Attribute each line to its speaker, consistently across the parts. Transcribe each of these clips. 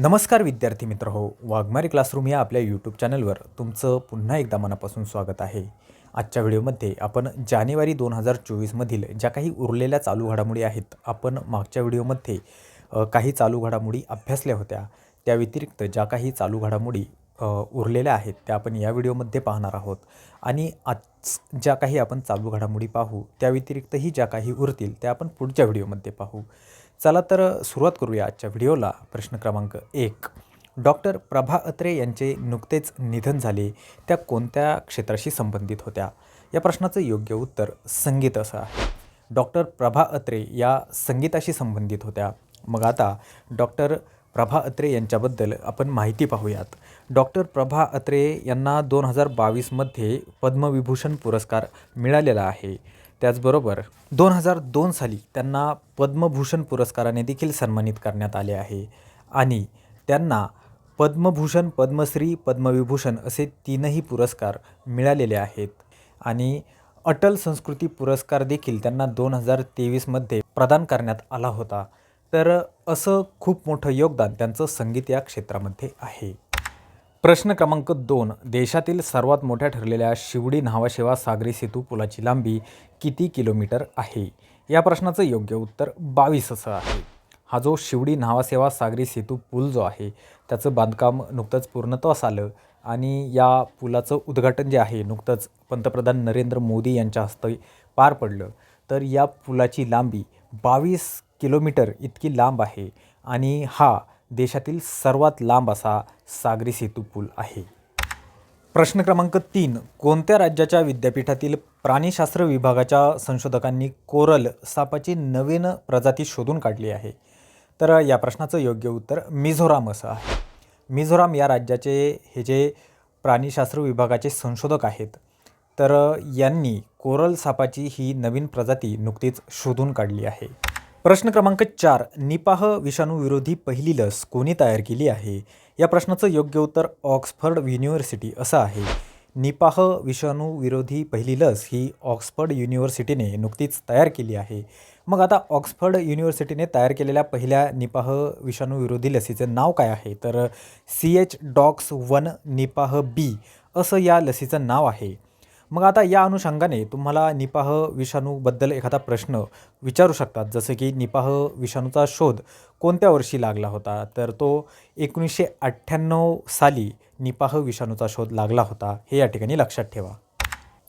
Speaker 1: नमस्कार विद्यार्थी मित्र हो वाघमारी क्लासरूम या आपल्या यूट्यूब चॅनलवर तुमचं पुन्हा एकदा मनापासून स्वागत आहे. आजच्या व्हिडिओमध्ये आपण जानेवारी दोन हजार चोवीसमधील ज्या काही उरलेल्या चालू घडामोडी आहेत आपण मागच्या व्हिडिओमध्ये काही चालू घडामोडी अभ्यासल्या होत्या. त्या व्यतिरिक्त ज्या काही चालू घडामोडी उरलेल्या आहेत त्या आपण या व्हिडिओमध्ये पाहणार आहोत. आणि आज ज्या काही आपण चालू घडामोडी पाहू त्या व्यतिरिक्तही ज्या काही उरतील त्या आपण पुढच्या व्हिडिओमध्ये पाहू. चला तर सुरुवात करूया आजच्या व्हिडिओला. प्रश्न क्रमांक एक. डॉक्टर प्रभा अत्रे यांचे नुकतेच निधन झाले त्या कोणत्या क्षेत्राशी संबंधित होत्या? या प्रश्नाचं योग्य उत्तर संगीत असं. आहे डॉक्टर प्रभा अत्रे या संगीताशी संबंधित होत्या. मग आता डॉक्टर प्रभा अत्रे यांच्याबद्दल आपण माहिती पाहूयात. डॉक्टर प्रभा अत्रे यांना दोन हजार बावीसमध्ये पद्मविभूषण पुरस्कार मिळालेला आहे. त्याचबरोबर दोन हजार दोन साली त्यांना पद्मभूषण पुरस्काराने देखील सन्मानित करण्यात आले आहे. आणि त्यांना पद्मभूषण पद्मश्री पद्मविभूषण असे तीनही पुरस्कार मिळालेले आहेत. आणि अटल संस्कृती पुरस्कार देखील त्यांना दोन हजार तेवीसमध्ये प्रदान करण्यात आला होता. तर असं खूप मोठं योगदान त्यांचं संगीत या क्षेत्रामध्ये आहे. प्रश्न क्रमांक दोन. देशातील सर्वात मोठ्या ठरलेल्या शिवडी न्हावाशेवा सागरी सेतू पुलाची लांबी किती किलोमीटर आहे? या प्रश्नाचं योग्य उत्तर बावीस असं आहे. हा जो शिवडी न्हावासेवा सागरी सेतू पूल जो आहे त्याचं बांधकाम नुकतंच पूर्णत्वास आलं आणि या पुलाचं उद्घाटन जे आहे नुकतंच पंतप्रधान नरेंद्र मोदी यांच्या हस्ते पार पडलं. तर या पुलाची लांबी बावीस किलोमीटर इतकी लांब आहे आणि हा देशातील सर्वात लांब असा सागरी सेतू पूल आहे. प्रश्न क्रमांक तीन. कोणत्या राज्याच्या विद्यापीठातील प्राणीशास्त्र विभागाच्या संशोधकांनी कोरल सापाची नवीन प्रजाती शोधून काढली आहे? तर या प्रश्नाचं योग्य उत्तर मिझोराम असं आहे. मिझोराम या राज्याचे हे जे प्राणीशास्त्र विभागाचे संशोधक आहेत तर यांनी कोरल सापाची ही नवीन प्रजाती नुकतीच शोधून काढली आहे. प्रश्न क्रमांक चार निपाह विषाणूविरोधी पहिली लस कोणी तयार केली आहे? या प्रश्नाचं योग्य उत्तर ऑक्सफर्ड युनिव्हर्सिटी असं आहे. निपाह विषाणूविरोधी पहिली लस ही ऑक्सफर्ड युनिव्हर्सिटीने नुकतीच तयार केली आहे. मग आता ऑक्सफर्ड युनिव्हर्सिटीने तयार केलेल्या पहिल्या निपाह विषाणूविरोधी लसीचं नाव काय आहे? तर C H dox one Nipah B असं या लसीचं नाव आहे. मग आता या अनुषंगाने तुम्हाला निपाह विषाणूबद्दल एखादा प्रश्न विचारू शकतात. जसं की निपाह विषाणूचा शोध कोणत्या वर्षी लागला होता? तर तो एकोणीसशे अठ्ठ्याण्णव साली निपाह विषाणूचा शोध लागला होता. हे या ठिकाणी लक्षात ठेवा.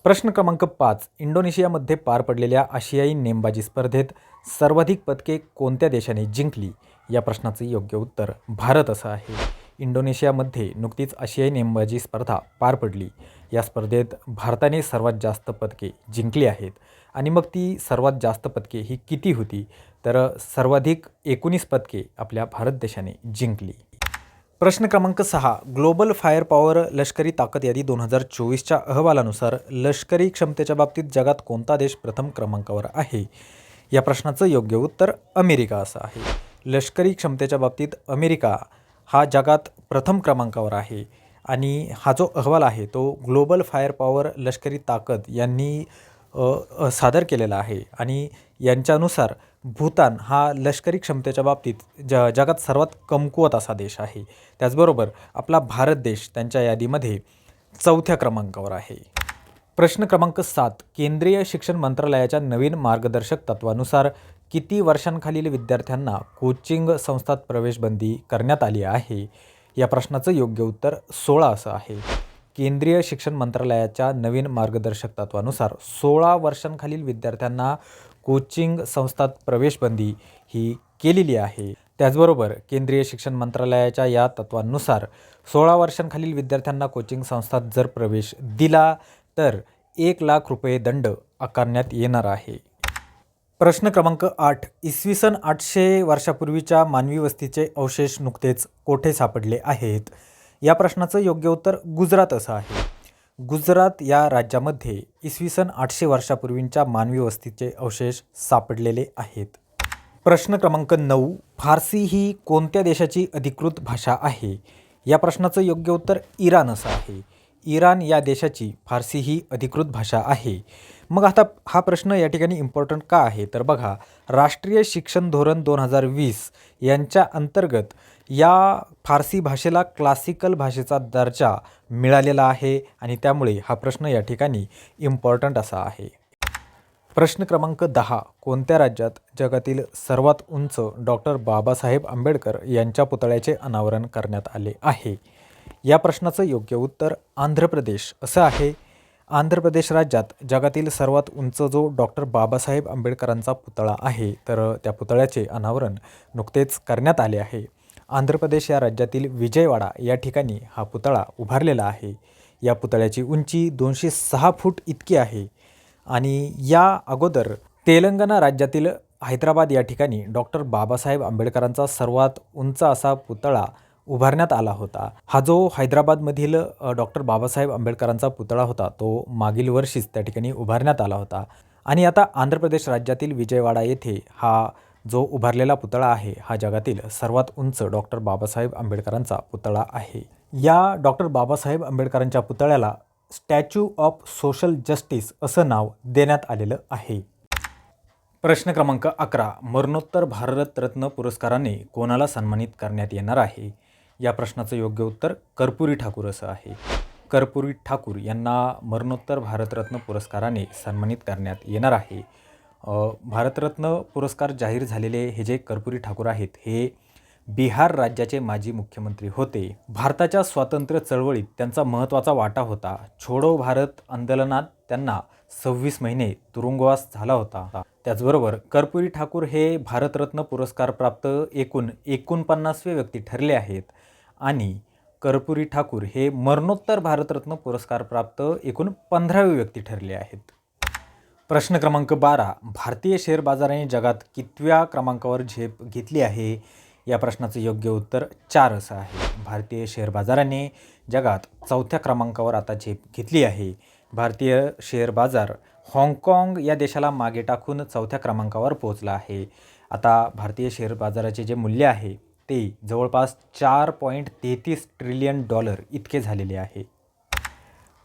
Speaker 1: प्रश्न क्रमांक पाच. इंडोनेशियामध्ये पार पडलेल्या आशियाई नेमबाजी स्पर्धेत सर्वाधिक पदके कोणत्या देशाने जिंकली? या प्रश्नाचं योग्य उत्तर भारत असं आहे. इंडोनेशियामध्ये नुकतीच आशियाई नेमबाजी स्पर्धा पार पडली. या स्पर्धेत भारताने सर्वात जास्त पदके जिंकली आहेत आणि मग ती सर्वात जास्त पदके ही किती होती? तर सर्वाधिक एकोणीस पदके आपल्या भारत देशाने जिंकली. प्रश्न क्रमांक सहा. ग्लोबल फायर पॉवर लष्करी ताकद यादी दोन हजार चोवीसच्या अहवालानुसार लष्करी क्षमतेच्या बाबतीत जगात कोणता देश प्रथम क्रमांकावर आहे? या प्रश्नाचं योग्य उत्तर अमेरिका असं आहे. लष्करी क्षमतेच्या बाबतीत अमेरिका हा जगात प्रथम क्रमांकावर आहे. आणि हा जो अहवाल आहे तो ग्लोबल फायर पॉवर लष्करी ताकद यांनी सादर केलेला आहे. आणि यांच्यानुसार भूतान हा लष्करी क्षमतेच्या बाबतीत ज जगात सर्वात कमकुवत असा देश आहे. त्याचबरोबर आपला भारत देश त्यांच्या यादीमध्ये चौथ्या क्रमांकावर आहे. प्रश्न क्रमांक सात केंद्रीय शिक्षण मंत्रालयाच्या नवीन मार्गदर्शक तत्वानुसार किती वर्षांखालील विद्यार्थ्यांना कोचिंग संस्थात प्रवेशबंदी करण्यात आली आहे? या प्रश्नाचं योग्य उत्तर सोळा असं आहे. केंद्रीय शिक्षण मंत्रालयाच्या नवीन मार्गदर्शक तत्वानुसार सोळा वर्षांखालील विद्यार्थ्यांना कोचिंग संस्थात प्रवेशबंदी ही केलेली आहे. त्याचबरोबर केंद्रीय शिक्षण मंत्रालयाच्या या तत्वांनुसार सोळा वर्षांखालील विद्यार्थ्यांना कोचिंग संस्थात जर प्रवेश दिला तर एक लाख रुपये दंड आकारण्यात येणार आहे. प्रश्न क्रमांक आठ. इसवी सन आठशे वर्षापूर्वीच्या मानवी वस्तीचे अवशेष नुकतेच कोठे सापडले आहेत? या प्रश्नाचं योग्य उत्तर गुजरात असं आहे. गुजरात या राज्यामध्ये इसवी सन आठशे वर्षापूर्वींच्या मानवी वस्तीचे अवशेष सापडलेले आहेत. प्रश्न क्रमांक नऊ. फारसी ही कोणत्या देशाची अधिकृत भाषा आहे? या प्रश्नाचं योग्य उत्तर इराण असं आहे. इराण या देशाची फारसी ही अधिकृत भाषा आहे. मग आता हा प्रश्न या ठिकाणी इम्पॉर्टंट का आहे? तर बघा राष्ट्रीय शिक्षण धोरण दोन हजार वीस यांच्या अंतर्गत या फारसी भाषेला क्लासिकल भाषेचा दर्जा मिळालेला आहे आणि त्यामुळे हा प्रश्न या ठिकाणी इम्पॉर्टंट असा आहे. प्रश्न क्रमांक दहा कोणत्या राज्यात जगातील सर्वात उंच डॉक्टर बाबासाहेब आंबेडकर यांच्या पुतळ्याचे अनावरण करण्यात आले आहे? या प्रश्नाचं योग्य उत्तर आंध्र प्रदेश. असं आहे आंध्र प्रदेश राज्यात जगातील सर्वात उंच जो डॉक्टर बाबासाहेब आंबेडकरांचा पुतळा आहे तर त्या पुतळ्याचे अनावरण नुकतेच करण्यात आले आहे. आंध्र प्रदेश या राज्यातील विजयवाडा या ठिकाणी हा पुतळा उभारलेला आहे. या पुतळ्याची उंची दोनशे सहा फूट इतकी आहे आणि या अगोदर तेलंगणा राज्यातील हैदराबाद या ठिकाणी डॉक्टर बाबासाहेब आंबेडकरांचा सर्वात उंच असा पुतळा उभारण्यात आला होता. हा जो हैदराबादमधील डॉक्टर बाबासाहेब आंबेडकरांचा पुतळा होता तो मागील वर्षीच त्या ठिकाणी उभारण्यात आला होता. आणि आता आंध्र प्रदेश राज्यातील विजयवाडा येथे हा जो उभारलेला पुतळा आहे हा जगातील सर्वात उंच डॉक्टर बाबासाहेब आंबेडकरांचा पुतळा आहे. या डॉक्टर बाबासाहेब आंबेडकरांच्या पुतळ्याला स्टॅच्यू ऑफ सोशल जस्टिस असं नाव देण्यात आलेलं आहे. प्रश्न क्रमांक अकरा मरणोत्तर भारतरत्न पुरस्काराने कोणाला सन्मानित करण्यात येणार आहे? या प्रश्नाचं योग्य उत्तर कर्पुरी ठाकूर असं आहे. कर्पुरी ठाकूर यांना मरणोत्तर भारतरत्न पुरस्काराने सन्मानित करण्यात येणार आहे. भारतरत्न पुरस्कार जाहीर झालेले हे जे कर्पुरी ठाकूर आहेत हे बिहार राज्याचे माजी मुख्यमंत्री होते. भारताच्या स्वातंत्र्य चळवळीत त्यांचा महत्त्वाचा वाटा होता. छोडो भारत आंदोलनात त्यांना सव्वीस महिने तुरुंगवास झाला होता. त्याचबरोबर कर्पुरी ठाकूर हे भारतरत्न पुरस्कारप्राप्त एकूण एकोणपन्नासवे व्यक्ती ठरले आहेत. आणि कर्पुरी ठाकूर हे मरणोत्तर भारतरत्न पुरस्कार प्राप्त एकूण पंधरावे व्यक्ती ठरले आहेत. प्रश्न क्रमांक बारा भारतीय शेअर बाजाराने जगात कितव्या क्रमांकावर झेप घेतली आहे? या प्रश्नाचं योग्य उत्तर चार असं आहे. भारतीय शेअर बाजाराने जगात चौथ्या क्रमांकावर आता झेप घेतली आहे. भारतीय शेअर बाजार हाँगकाँग या देशाला मागे टाकून चौथ्या क्रमांकावर पोहोचला आहे. आता भारतीय शेअर बाजाराचे जे मूल्य आहे ते जवळपास चार पॉईंट तेहतीस ट्रिलियन डॉलर इतके झालेले आहे.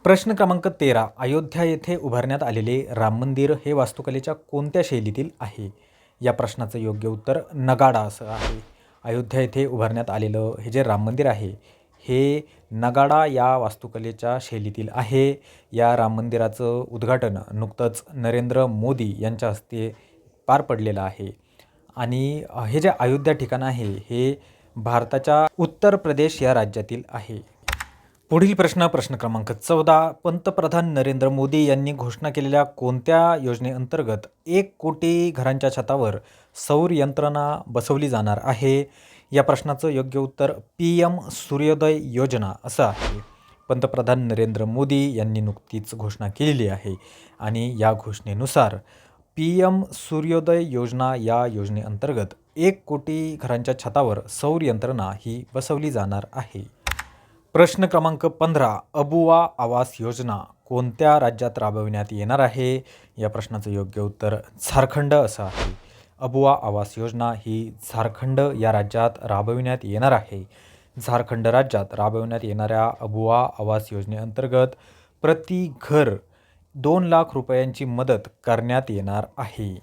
Speaker 1: प्रश्न क्रमांक तेरा अयोध्या येथे उभारण्यात आलेले राम मंदिर हे वास्तुकलेच्या कोणत्या शैलीतील आहे? या प्रश्नाचं योग्य उत्तर नगाडा असं आहे. अयोध्या येथे उभारण्यात आलेलं हे जे राम मंदिर आहे हे नगाडा या वास्तुकलेच्या शैलीतील आहे. या राम मंदिराचं उद्घाटन नुकतंच नरेंद्र मोदी यांच्या हस्ते पार पडलेलं आहे. आणि हे जे अयोध्या ठिकाण आहे हे भारताच्या उत्तर प्रदेश या राज्यातील आहे. पुढील प्रश्न प्रश्न क्रमांक चौदा. पंतप्रधान नरेंद्र मोदी यांनी घोषणा केलेल्या कोणत्या योजनेअंतर्गत एक कोटी घरांच्या छतावर सौर यंत्रणा बसवली जाणार आहे? या प्रश्नाचं योग्य उत्तर पी एम सूर्योदय योजना असं आहे. पंतप्रधान नरेंद्र मोदी यांनी नुकतीच घोषणा केलेली आहे आणि या घोषणेनुसार पी एम सूर्योदय योजना या योजनेअंतर्गत एक कोटी घरांच्या छतावर सौर यंत्रणा ही बसवली जाणार आहे. प्रश्न क्रमांक पंधरा अबुवा आवास योजना कोणत्या राज्यात राबविण्यात येणार आहे? या प्रश्नाचं योग्य उत्तर झारखंड असं आहे. अबुवा आवास योजना ही झारखंड या राज्यात राबविण्यात येणार आहे. झारखंड राज्यात राबविण्यात येणाऱ्या अबुवा आवास योजनेअंतर्गत प्रति घर दोन लाख रुपयांची मदत करण्यात येणार आहे.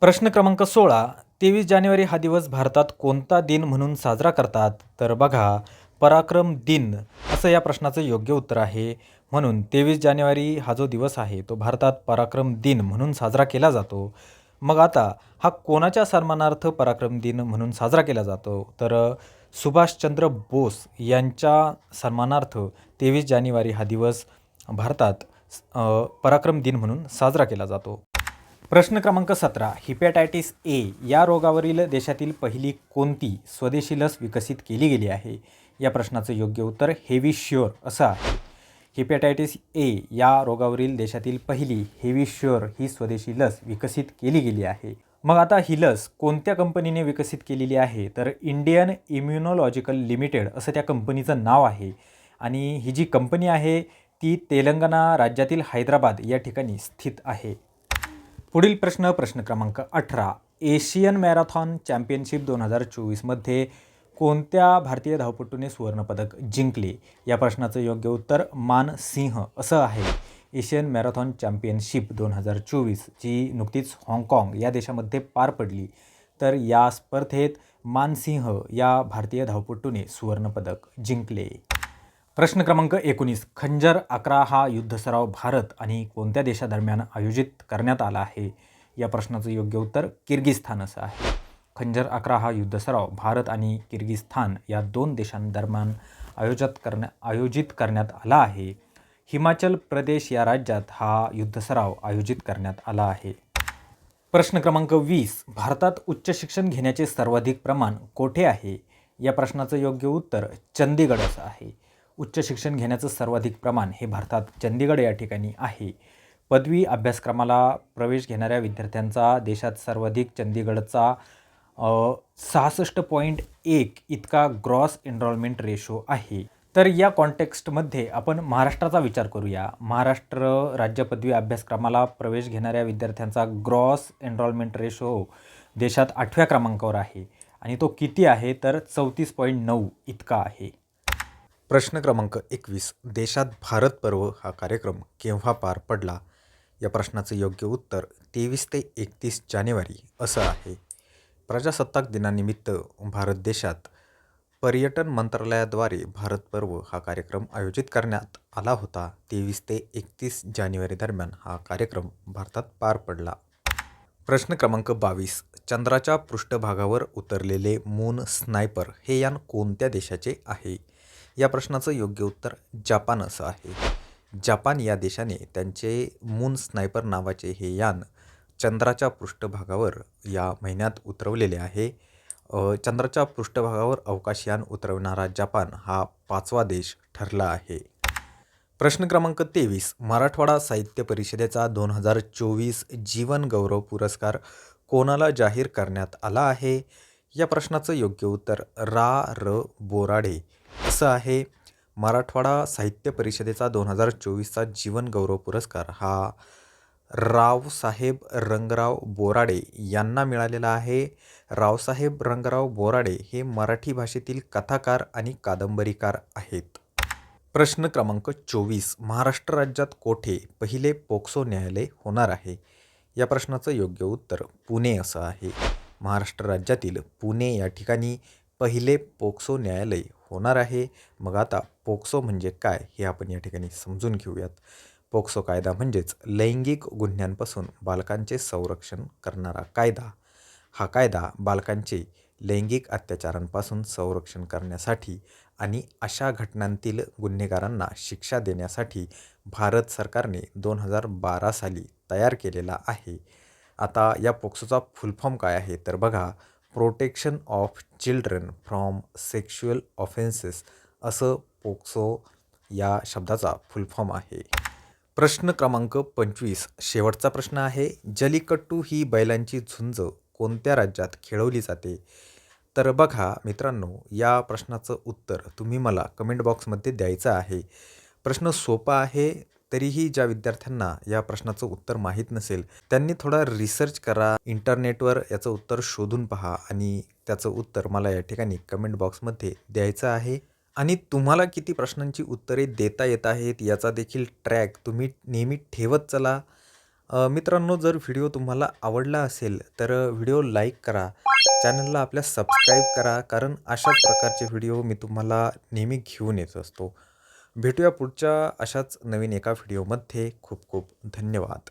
Speaker 1: प्रश्न क्रमांक सोळा तेवीस जानेवारी हा दिवस भारतात कोणता दिन म्हणून साजरा करतात? तर बघा पराक्रम दिन असं या प्रश्नाचं योग्य उत्तर आहे. म्हणून तेवीस जानेवारी हा जो दिवस आहे तो भारतात पराक्रम दिन म्हणून साजरा केला जातो. मग आता हा कोणाच्या सन्मानार्थ पराक्रम दिन म्हणून साजरा केला जातो? तर सुभाषचंद्र बोस यांच्या सन्मानार्थ तेवीस जानेवारी हा दिवस भारतात पराक्रम दिन म्हणून साजरा केला जातो. प्रश्न क्रमांक सतरा हिपॅटायटिस ए या रोगावरील देशातील पहिली कोणती स्वदेशी लस विकसित केली गेली आहे? या प्रश्नाचं योग्य उत्तर हेवी श्युअर असं आहे. हिपॅटायटिस ए या रोगावरील देशातील पहिली हेवी श्युअर ही स्वदेशी लस विकसित केली गेली आहे. मग आता ही लस कोणत्या कंपनीने विकसित केलेली आहे? तर इंडियन इम्युनॉलॉजिकल लिमिटेड असं त्या कंपनीचं नाव आहे. आणि ही जी कंपनी आहे ती तेलंगणा राज्यातील हैदराबाद या ठिकाणी स्थित आहे. पुढील प्रश्न प्रश्न क्रमांक अठरा. एशियन मॅरेथॉन चॅम्पियनशिप दोन हजार चोवीसमध्ये कोणत्या भारतीय धावपटूने सुवर्णपदक जिंकले? या प्रश्नाचं योग्य उत्तर मान सिंह. असं आहे. एशियन मॅरेथॉन चॅम्पियनशिप दोन हजार चोवीस जी नुकतीच हाँगकाँग या देशामध्ये पार पडली. तर या स्पर्धेत मानसिंह या भारतीय धावपटूने सुवर्णपदक जिंकले. प्रश्न क्रमांक एकोणीस. खंजर अकरा हा युद्ध सराव भारत आणि कोणत्या देशादरम्यान आयोजित करण्यात आला आहे? या प्रश्नाचं योग्य उत्तर किर्गिस्तान असं आहे. खंजर अकरा हा युद्ध सराव भारत आणि किर्गिस्तान या दोन देशांदरम्यान आयोजित करण्या आयोजित करण्यात आला आहे. हिमाचल प्रदेश या राज्यात हा युद्ध सराव आयोजित करण्यात आला आहे. प्रश्न क्रमांक वीस. भारतात उच्च शिक्षण घेण्याचे सर्वाधिक प्रमाण कोठे आहे? या प्रश्नाचं योग्य उत्तर चंदीगड असं आहे. उच्च शिक्षण घेण्याचं सर्वाधिक प्रमाण हे भारतात चंदीगड या ठिकाणी आहे. पदवी अभ्यासक्रमाला प्रवेश घेणाऱ्या विद्यार्थ्यांचा देशात सर्वाधिक चंदीगडचा सहासष्ट पॉईंट एक इतका ग्रॉस एनरॉलमेंट रेशो आहे. तर या कॉन्टेक्स्टमध्ये आपण महाराष्ट्राचा विचार करूया. महाराष्ट्र राज्य पदवी अभ्यासक्रमाला प्रवेश घेणाऱ्या विद्यार्थ्यांचा ग्रॉस एनरॉलमेंट रेशो देशात आठव्या क्रमांकावर आहे आणि तो किती आहे? तर चौतीस पॉईंट नऊ इतका आहे. प्रश्न क्रमांक एकवीस. देशात भारत पर्व हा कार्यक्रम केव्हा पार पडला? या प्रश्नाचं योग्य उत्तर तेवीस ते एकतीस जानेवारी असं आहे. प्रजासत्ताक दिनानिमित्त भारत देशात पर्यटन मंत्रालयाद्वारे भारत पर्व हा कार्यक्रम आयोजित करण्यात आला होता. तेवीस ते एकतीस जानेवारी दरम्यान हा कार्यक्रम भारतात पार पडला. प्रश्न क्रमांक बावीस. चंद्राच्या पृष्ठभागावर उतरलेले मून स्नायपर हे यान कोणत्या देशाचे आहे? या प्रश्नाचं योग्य उत्तर जापान असं आहे. जापान या देशाने त्यांचे मून स्नायपर नावाचे हे यान चंद्राच्या पृष्ठभागावर या महिन्यात उतरवलेले आहे. चंद्राच्या पृष्ठभागावर अवकाशयान उतरवणारा जपान हा पाचवा देश ठरला आहे. प्रश्न क्रमांक तेवीस मराठवाडा साहित्य परिषदेचा दोन हजार चोवीस जीवन गौरव पुरस्कार कोणाला जाहीर करण्यात आला आहे? या प्रश्नाचं योग्य उत्तर रा र बोराडे असं आहे मराठवाडा साहित्य परिषदेचा दोन हजार चोवीसचा जीवन गौरव पुरस्कार. हा रावसाहेब रंगराव बोराडे यांना मिळालेला आहे. रावसाहेब रंगराव बोराडे हे मराठी भाषेतील कथाकार आणि कादंबरीकार आहेत. प्रश्न क्रमांक चोवीस महाराष्ट्र राज्यात कोठे पहिले पोक्सो न्यायालय होणार आहे? या प्रश्नाचं योग्य उत्तर पुणे असं आहे. महाराष्ट्र राज्यातील पुणे या ठिकाणी पहिले पोक्सो न्यायालय होणार आहे. मग आता पोक्सो म्हणजे काय हे आपण या ठिकाणी समजून घेऊयात. पोक्सो कायदा म्हणजेच लैंगिक गुन्ह्यांपासून बालकांचे संरक्षण करणारा कायदा. हा कायदा बालकांचे लैंगिक अत्याचारांपासून संरक्षण करण्यासाठी आणि अशा घटनांतील गुन्हेगारांना शिक्षा देण्यासाठी भारत सरकारने दोन हजार बारा साली तयार केलेला आहे. आता या पोक्सोचा फुलफॉर्म काय आहे? तर बघा protection of children from sexual offences असं पोक्सो या शब्दाचा फुलफॉर्म आहे. प्रश्न क्रमांक पंचवीस शेवटचा प्रश्न आहे जलीकट्टू ही बैलांची झुंज कोणत्या राज्यात खेळवली जाते? तर बघा मित्रांनो या प्रश्नाचं उत्तर तुम्ही मला कमेंट बॉक्समध्ये द्यायचं आहे. प्रश्न सोपा आहे तरीही ज्या विद्यार्थ्यांना या प्रश्नाचं उत्तर माहीत नसेल त्यांनी थोडा रिसर्च करा इंटरनेटवर याचं उत्तर शोधून पहा आणि त्याचं उत्तर मला या ठिकाणी कमेंट बॉक्समध्ये द्यायचं आहे. आणि तुम्हाला किती प्रश्नांची उत्तरे देता येत आहेत याचा देखील ट्रॅक तुम्ही नेहमी ठेवत चला. मित्रांनो जर व्हिडिओ तुम्हाला आवडला असेल तर व्हिडिओ लाईक करा. चॅनलला आपल्या सबस्क्राईब करा कारण अशाच प्रकारचे व्हिडिओ मी तुम्हाला नेहमी घेऊन येत असतो. भेटूया पुढच्या अशाच नवीन एका व्हिडिओमध्ये. खूप खूप धन्यवाद.